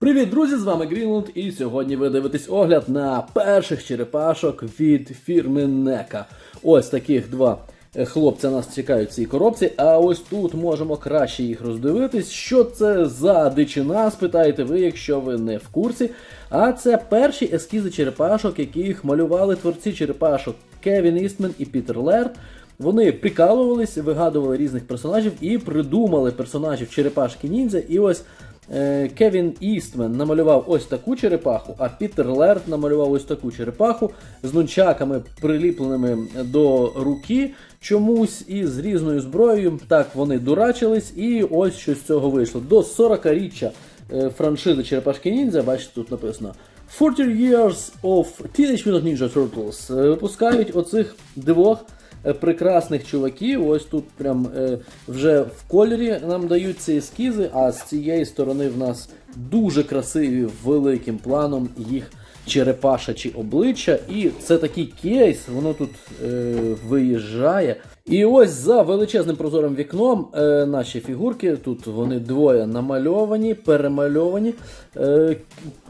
Привіт, друзі! З вами Грінланд, і сьогодні ви дивитесь огляд на перших черепашок від фірми Нека. Ось таких два е, хлопця нас чекають в цій коробці. А ось тут можемо краще їх роздивитись. Що це за дичина? Спитаєте ви, якщо ви не в курсі. А це перші ескізи черепашок, яких малювали творці черепашок Кевін Істмен і Пітер Лерт. Вони прикалувались, вигадували різних персонажів і придумали персонажів черепашки ніндзя. І ось Кевін Істмен намалював ось таку черепаху, а Пітер Лерт намалював ось таку черепаху з нунчаками, приліпленими до руки чомусь і з різною зброєю. Так вони дурачились, і ось що з цього вийшло. До 40-річчя е, франшизи Черепашки Ніндзя, бачите, тут написано. 40 Years of Teenage Mutant Ninja Turtles Е, випускають оцих двох е, прекрасних чуваків. Ось тут прям е, вже в кольорі нам дають ці ескізи, а з цієї сторони в нас дуже красиві великим планом їх черепашачі обличчя. І це такий кейс, воно тут е, виїжджає. І ось за величезним прозорим вікном е, наші фігурки, тут вони двоє намальовані, перемальовані е,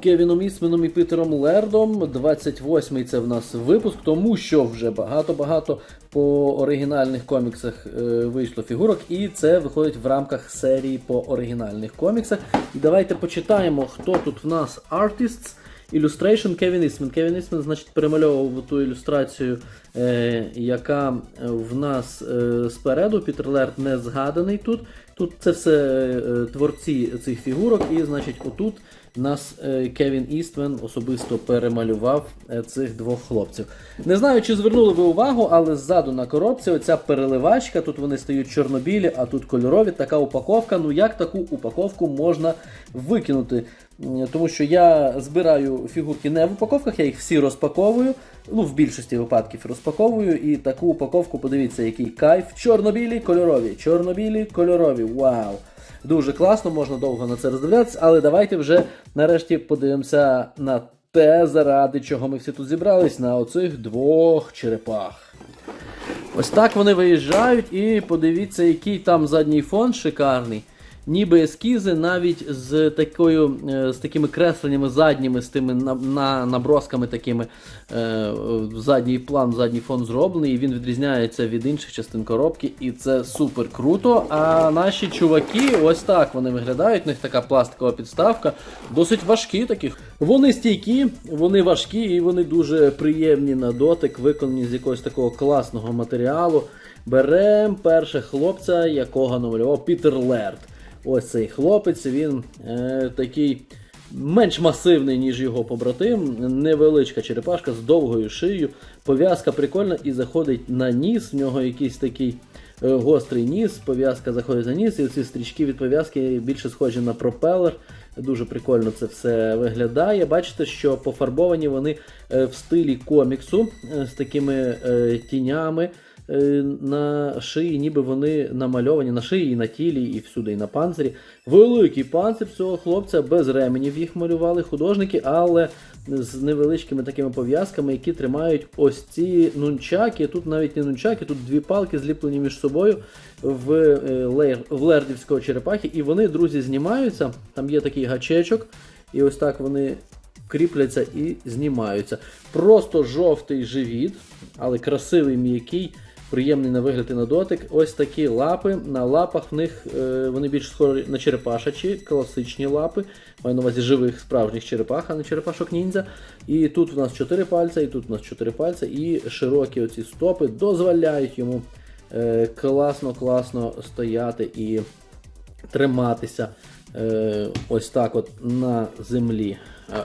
Кевіном Ісменом і Пітером Лердом. 28-й це в нас випуск, тому що вже багато-багато по оригінальних коміксах е, вийшло фігурок, і це виходить в рамках серії по оригінальних коміксах. І давайте почитаємо, хто тут в нас artists. Illustration Кевін Ісмен. Кевін Ісмен, значить, перемальовував ту ілюстрацію, е, яка в нас е, спереду. Пітер Лерт не згаданий тут. Тут це все е, творці цих фігурок, і, значить, отут нас е, Кевін Іствен особисто перемалював е, цих двох хлопців. Не знаю, чи звернули ви увагу, але ззаду на коробці оця переливачка, тут вони стають чорнобілі, а тут кольорові. Така упаковка. Ну як таку упаковку можна викинути? М, Тому що я збираю фігурки не в упаковках, я їх всі розпаковую. Ну, в більшості випадків розпаковую. І таку упаковку, подивіться, який кайф. Чорнобілі, кольорові, чорнобілі, кольорові. Вау! Дуже класно, можна довго на це роздивлятися, але давайте вже нарешті подивимося на те, заради чого ми всі тут зібрались, на оцих двох черепах. Ось так вони виїжджають, і подивіться, який там задній фон шикарний. Ніби ескізи навіть з такою, е, з такими кресленнями задніми, з тими на, на, набросками такими. Е, задній план, задній фон зроблений, і він відрізняється від інших частин коробки, і це супер круто. А наші чуваки, ось так вони виглядають. У них така пластикова підставка, досить важкі такі. Вони стійкі, вони важкі і вони дуже приємні на дотик, виконані з якогось такого класного матеріалу. Беремо перше хлопця, якого намалював Пітер Лерт. Ось цей хлопець, він е, такий менш масивний, ніж його побратим. Невеличка черепашка з довгою шиєю. Пов'язка прикольна і заходить на ніс. В нього якийсь такий е, гострий ніс, пов'язка заходить на ніс, і ці стрічки від пов'язки більше схожі на пропелер. Дуже прикольно це все виглядає. Бачите, що пофарбовані вони е, в стилі коміксу е, з такими е, тінями на шиї, ніби вони намальовані на шиї, і на тілі, і всюди, і на панцирі. Великий панцир цього хлопця, без ременів їх малювали художники, але з невеличкими такими пов'язками, які тримають ось ці нунчаки. Тут навіть не нунчаки, тут дві палки зліплені між собою в, е, в лердівського черепахи. І вони, друзі, знімаються. Там є такий гачечок, і ось так вони кріпляться і знімаються. Просто жовтий живіт, але красивий м'який. Приємний на вигляд і на дотик. Ось такі лапи. На лапах в них е, вони більш схожі на черепашачі, класичні лапи. Маю на увазі живих справжніх черепах, а не черепашок ніндзя. І тут у нас 4 пальця, і тут у нас 4 пальця, і широкі оці стопи дозволяють йому е, класно, класно стояти і триматися е, ось так от на землі.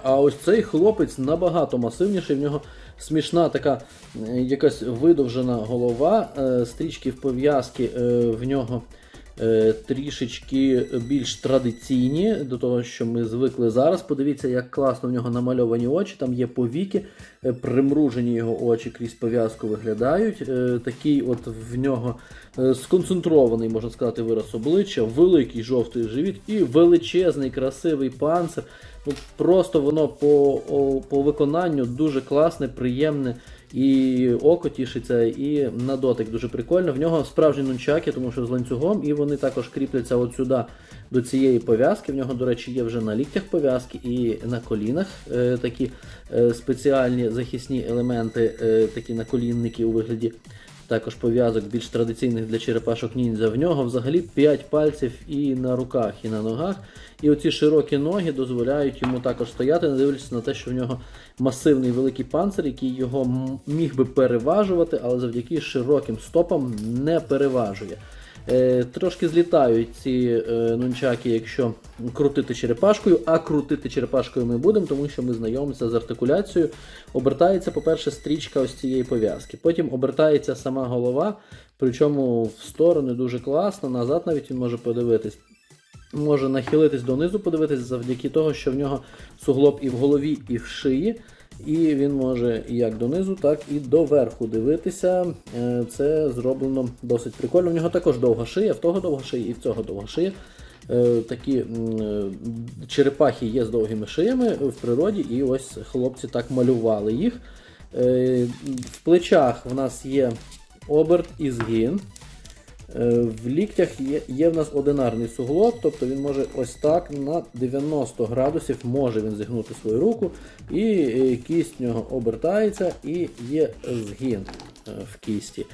А ось цей хлопець набагато масивніший, в нього смішна така е, якась видовжена голова, е, стрічки в пов'язки е, в нього трішечки більш традиційні до того, що ми звикли зараз. Подивіться, як класно в нього намальовані очі, там є повіки, е, примружені його очі крізь пов'язку виглядають. Е, Такий от в нього е, сконцентрований, можна сказати, вираз обличчя, великий жовтий живіт і величезний красивий панцир. Ну, просто воно по, по виконанню дуже класне, приємне, і око тішиться, і на дотик дуже прикольно. В нього справжні нунчаки, тому що з ланцюгом, і вони також кріпляться от сюди до цієї пов'язки. В нього, до речі, є вже на ліктях пов'язки і на колінах е, такі е, спеціальні захисні елементи, е, такі наколінники у вигляді також пов'язок більш традиційних для черепашок ніндзя. В нього взагалі 5 пальців і на руках, і на ногах. І оці широкі ноги дозволяють йому також стояти, не дивлячись на те, що в нього масивний великий панцир, який його міг би переважувати, але завдяки широким стопам не переважує. Е, трошки злітають ці е, нунчаки, якщо крутити черепашкою, а крутити черепашкою ми будемо, тому що ми знайомимося з артикуляцією. Обертається, по-перше, стрічка ось цієї пов'язки. Потім обертається сама голова, причому в сторони дуже класно, назад навіть він може подивитись. Може нахилитись донизу, подивитись завдяки того, що в нього суглоб і в голові, і в шиї. І він може як донизу, так і доверху дивитися. Е, Це зроблено досить прикольно. В нього також довга шия, в того довга шия і в цього довга шия. Е, Такі е, черепахи є з довгими шиями в природі, і ось хлопці так малювали їх. В плечах в нас є оберт і згин. Е, В ліктях є, є в нас одинарний суглоб, тобто він може ось так на 90 градусів може він зігнути свою руку, і е, кість нього обертається і є згин е, в кісті.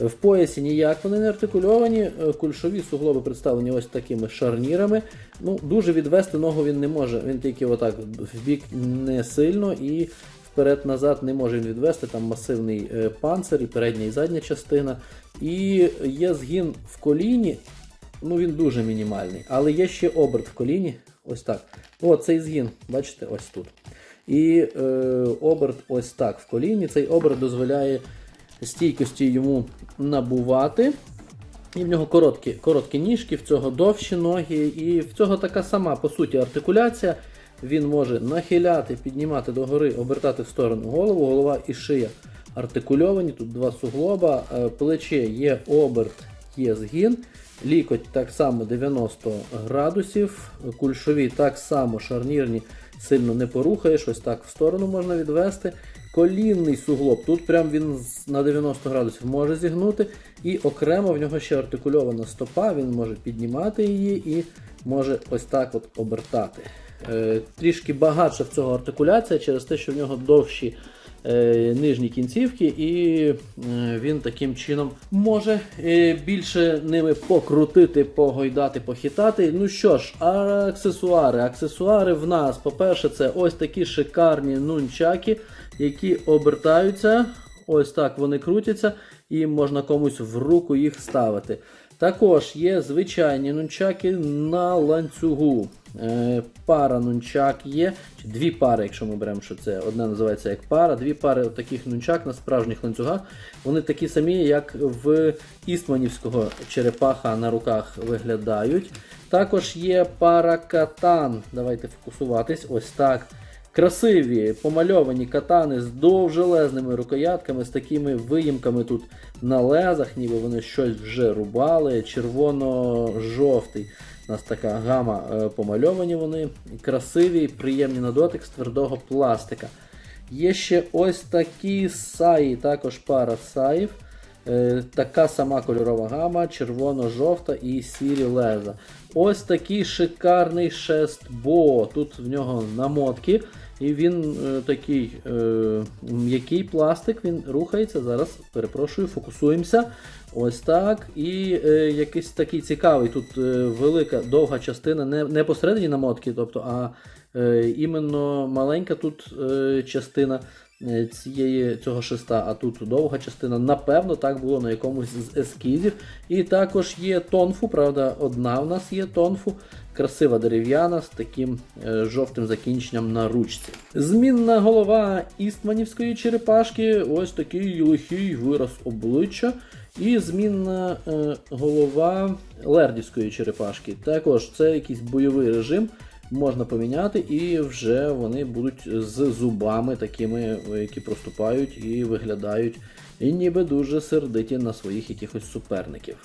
В поясі ніяк вони не артикульовані, кульшові суглоби представлені ось такими шарнірами. Ну, Дуже відвести ногу він не може, він тільки отак в бік не сильно і вперед-назад не може він відвести, там масивний е, панцир, і передня і задня частина. І є згін в коліні, ну він дуже мінімальний, але є ще оберт в коліні. Ось так. О, цей згін, бачите, ось тут. І е, оберт ось так в коліні. Цей оберт дозволяє стійкості йому набувати. І в нього короткі, короткі ніжки, в цього довші ноги, і в цього така сама по суті артикуляція. Він може нахиляти, піднімати догори, обертати в сторону голову, голова і шия артикульовані. Тут два суглоба, е, плече є оберт, є згін. Лікоть так само 90 градусів, кульшові так само шарнірні, сильно не порухаєш, ось так в сторону можна відвести. Колінний суглоб, тут прям він на 90 градусів може зігнути, і окремо в нього ще артикульована стопа, він може піднімати її і може ось так от обертати. Е, трішки багатша в цього артикуляція через те, що в нього довші е, нижні кінцівки, і е, він таким чином може більше ними покрутити, погойдати, похитати. Ну що ж, аксесуари. Аксесуари в нас, по-перше, це ось такі шикарні нунчаки, які обертаються. Ось так вони крутяться, і можна комусь в руку їх ставити. Також є звичайні нунчаки на ланцюгу. Е, пара нунчак є, дві пари, якщо ми беремо, що це одна називається як пара, дві пари таких нунчак на справжніх ланцюгах. Вони такі самі, як в істманівського черепаха на руках виглядають. Також є пара катан. Давайте фокусуватись. Ось так. Красиві помальовані катани з довжелезними рукоятками, з такими виїмками тут на лезах, ніби вони щось вже рубали. Червоно-жовтий. У нас така гама е, помальовані вони. Красиві, приємні на дотик з твердого пластика. Є ще ось такі саї, також пара саїв. Е, Така сама кольорова гама, червоно-жовта і сірі леза. Ось такий шикарний шест Бо. Тут в нього намотки. І він е, такий е, м'який пластик, він рухається. Зараз перепрошую, фокусуємося. Ось так. І е, якийсь такий цікавий. Тут е, велика довга частина, не, не посередині намотки, тобто, а е, іменно маленька тут е, частина цієї, цього шеста, а тут довга частина. Напевно, так було на якомусь з ескізів. І також є тонфу, правда, одна в нас є тонфу. Красива дерев'яна з таким е, жовтим закінченням на ручці. Змінна голова істманівської черепашки, ось такий лихий вираз обличчя. І змінна е, голова лердівської черепашки. Також це якийсь бойовий режим. Можна поміняти, і вже вони будуть з зубами такими, які проступають і виглядають, і ніби дуже сердиті на своїх якихось суперників.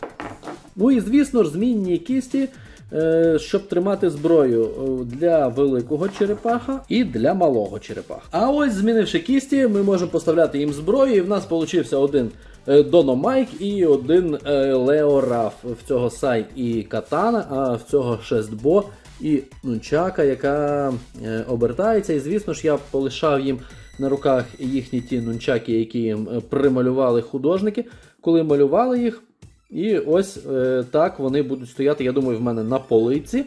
Ну і звісно ж, змінні кісті, е, щоб тримати зброю е, для великого черепаха і для малого черепаха. А ось змінивши кісті, ми можемо поставляти їм зброю, і в нас получився один е, Дономайк і один е, Лео Раф. В цього Сай і Катана, а в цього Шестбо і Нунчака, яка е, обертається. І звісно ж, я полишав їм на руках їхні ті нунчаки, які їм е, прималювали художники, коли малювали їх. І ось е, так вони будуть стояти, я думаю, в мене на полиці.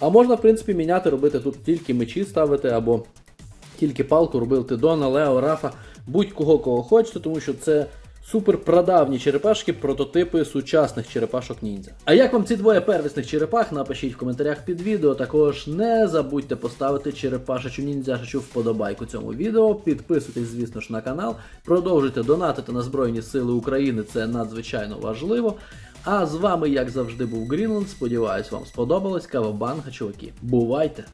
А можна, в принципі, міняти, робити тут тільки мечі ставити, або тільки палку робити Дона, Лео, Рафа, будь-кого кого хочете, тому що це супер прадавні черепашки, прототипи сучасних черепашок ніндзя. А як вам ці двоє первісних черепах? Напишіть в коментарях під відео. Також не забудьте поставити черепашечу ніндзяшечу вподобайку цьому відео. Підписуйтесь, звісно ж, на канал. Продовжуйте донатити на Збройні Сили України, це надзвичайно важливо. А з вами, як завжди, був Грінланд. Сподіваюсь, вам сподобалось. Кавабанга, чуваки. Бувайте!